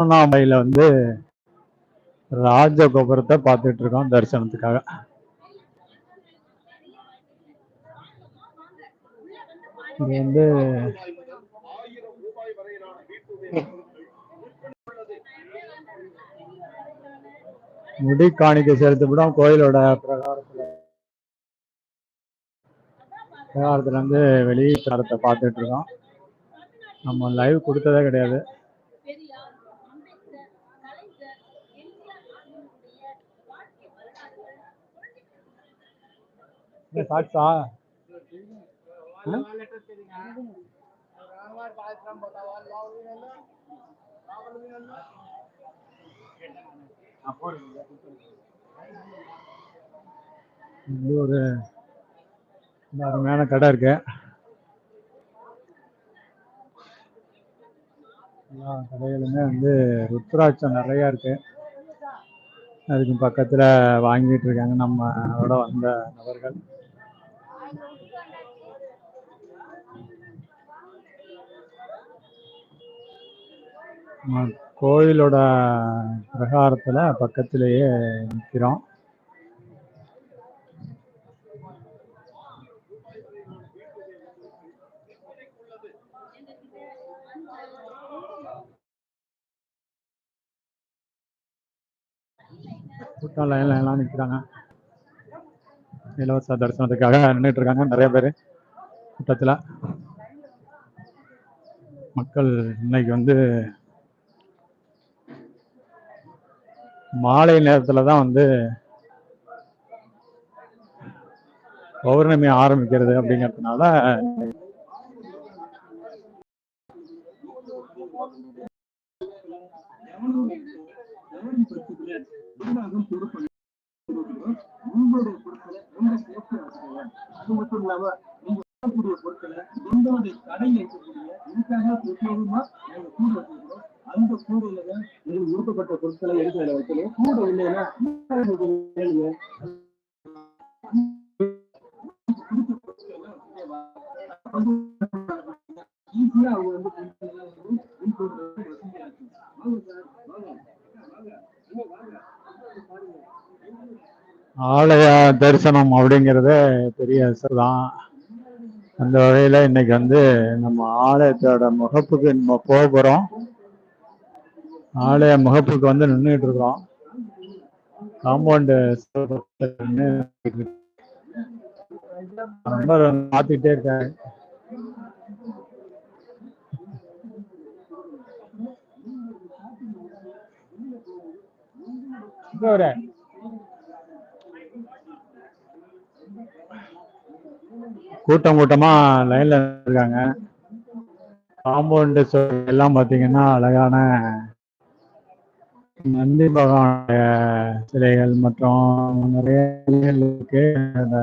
திருவண்ணாமலையில வந்து ராஜகோபுரத்தை பார்த்துட்டு இருக்கோம் தரிசனத்துக்காக. இது வந்து முடி காணிக்கை செலுத்தப்படும் கோயிலோட பிரகாரத்துல. பிரகாரத்துல இருந்து வெளியே தரத்தை பார்த்துட்டு இருக்கோம். நம்ம லைவ் கொடுத்ததே கிடையாது. சாட்சா இது ஒரு அருமையான கடை இருக்கு. எல்லா கடைகளுமே வந்து ருத்ராட்சம் நிறைய இருக்கு. அதுக்கு பக்கத்துல வாங்கிட்டு இருக்காங்க நம்மளோட வந்த நபர்கள். கோயிலோட பிரகாரத்துல பக்கத்திலேயே நிற்கிறோம் கூட்டம் லைன்ல எல்லாம் நிற்கிறாங்க இலவச தரிசனத்துக்காக நின்றுட்டு இருக்காங்க நிறைய பேர் கூட்டத்தில். மக்கள் இன்னைக்கு வந்து மாலை நேரத்தில் தான் வந்து பௌர்ணமி ஆரம்பிக்கிறது அப்படிங்கிறதுனால அது மட்டும் இல்லாம நீங்க பொருட்களை எந்தோடைய கடையில் இருக்கக்கூடிய இதுக்காக பிரத்யேகமா கூட அந்த கூடையில தான் உங்களுக்கு விருப்பப்பட்ட பொருட்களை எடுக்கிற வைக்கணும் கூட இல்லைன்னா ஈஸியா அவங்க வந்து ஆலய தரிசனம் அப்படிங்கிறத பெரிய தான் அந்த வகையில இன்னைக்கு வந்து நம்ம ஆலயத்தோட முகப்புக்கு நம்ம போக போறோம். ஆலய முகப்புக்கு வந்து நின்றுட்டு இருக்கிறோம் காம்பவுண்டு நம்பர் மாத்திட்டே இருக்காரு. கூட்டம் கூட்டமா லைன்ல இருக்காங்க. காம்பவுண்டு எல்லாம் பாத்தீங்கன்னா அழகான நந்தி பகவானுடைய சிலைகள் மற்றும் நிறைய சிலைகள் இருக்கு. அந்த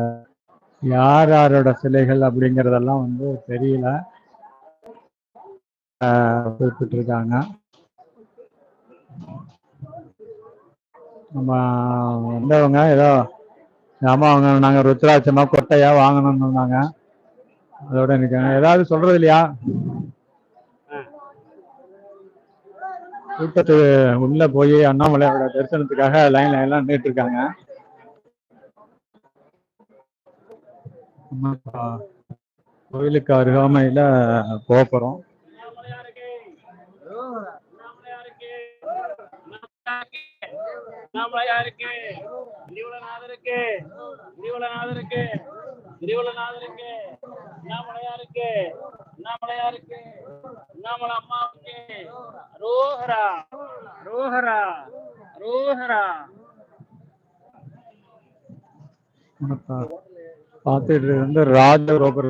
யார் யாரோட சிலைகள் அப்படிங்கறதெல்லாம் வந்து தெரியல. குறிப்பிட்டிருக்காங்க. நம்ம வந்தவங்க ஏதோ ஆமா அவங்க நாங்க ருத்ராட்சமா கொட்டையா வாங்கணும்னு சொன்னாங்க. அதோட நிக்காங்க ஏதாவது சொல்றது இல்லையா? கூட்டத்து உள்ள போய் அண்ணாமலையோட தரிசனத்துக்காக லைன்ல எல்லாம் நின்றுட்டு இருக்காங்க. கோயிலுக்கு அருகாமையில போக போறோம் அண்ணாமலையாருக்கு இருக்கு இருக்கு திருவள்ளநாதருக்கு அண்ணாமலையாருக்கு அண்ணாமலையாருக்கு அண்ணாமலை அம்மாவுக்கு ரோஹரா ரோஹரா ரோஹரா பார்த்துட்டு இருந்து ராஜ கோபுர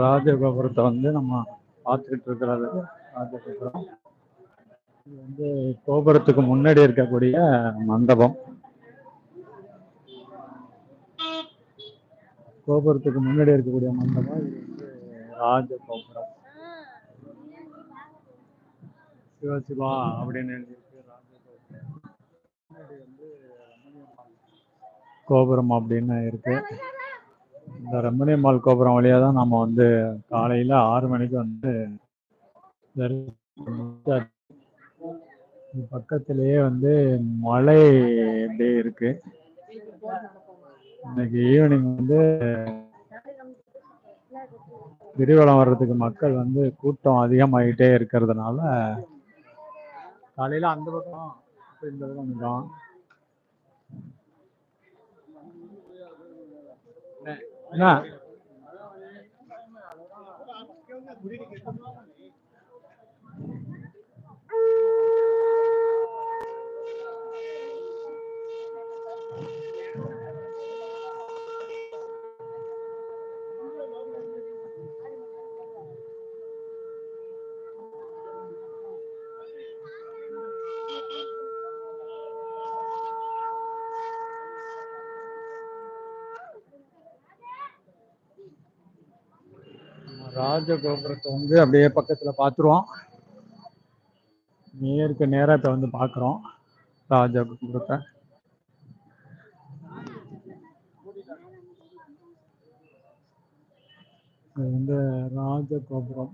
ராஜகோபுரத்தை வந்து நம்ம பார்த்துக்கிட்டு இருக்கிறது. ராஜகோபுரம். இது வந்து கோபுரத்துக்கு முன்னாடி இருக்கக்கூடிய மண்டபம். கோபுரத்துக்கு முன்னாடி இருக்கக்கூடிய மண்டபம். இது வந்து ராஜகோபுரம் சிவசிவா அப்படின்னு எழுதியிருக்கு. ராஜகோபுரம் முன்னாடி வந்து கோபுரம் அப்படின்னு இருக்கு. இந்த ரமணியம்மாள் கோபுரம் வழியா தான் நம்ம வந்து காலையில் ஆறு மணிக்கு வந்து பக்கத்திலேயே வந்து மலை அப்படியே இருக்கு. இன்னைக்கு ஈவினிங் வந்து கிரிவலம் வர்றதுக்கு மக்கள் வந்து கூட்டம் அதிகமாகிட்டே இருக்கிறதுனால காலையில அந்த பக்கம் இந்த பக்கம் வந்துட்டோம் என்ன? ராஜகோபுரத்தை வந்து அப்படியே பக்கத்தில் பார்த்துருவோம் நேருக்கு நேராக இப்போ வந்து பார்க்குறோம் ராஜகோபுரத்தை. இது வந்து ராஜகோபுரம்.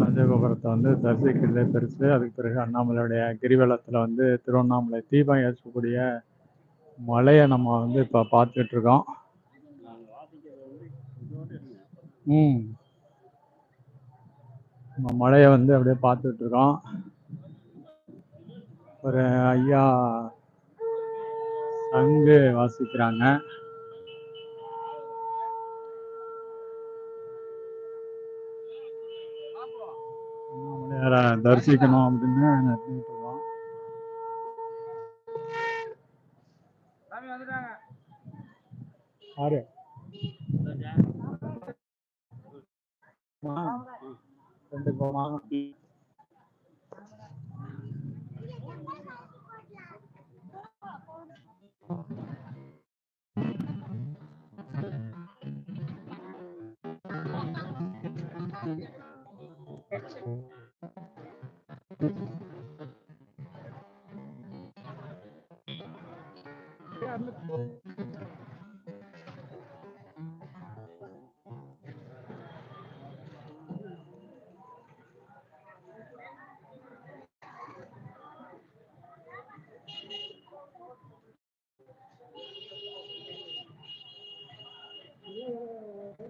ராஜகோபுரத்தை வந்து தரிசிக்கிறதே பெருசு. அதுக்கு பிறகு அண்ணாமலையுடைய கிரிவலத்தில் வந்து திருவண்ணாமலை தீபம் ஏற்றக்கூடிய மலையை நம்ம வந்து இப்போ பார்த்துட்டு இருக்கோம். ம். நம்ம மலையை வந்து அப்படியே பார்த்துட்டு இருக்கோம் ஒரு ஐயா சங்கு வாசிக்கிறாங்க. தரிசிக்கணும் அப்படின்னு நினைச்சிட்டு இருக்கோம். రెండు గుమాలు Yeah, I'm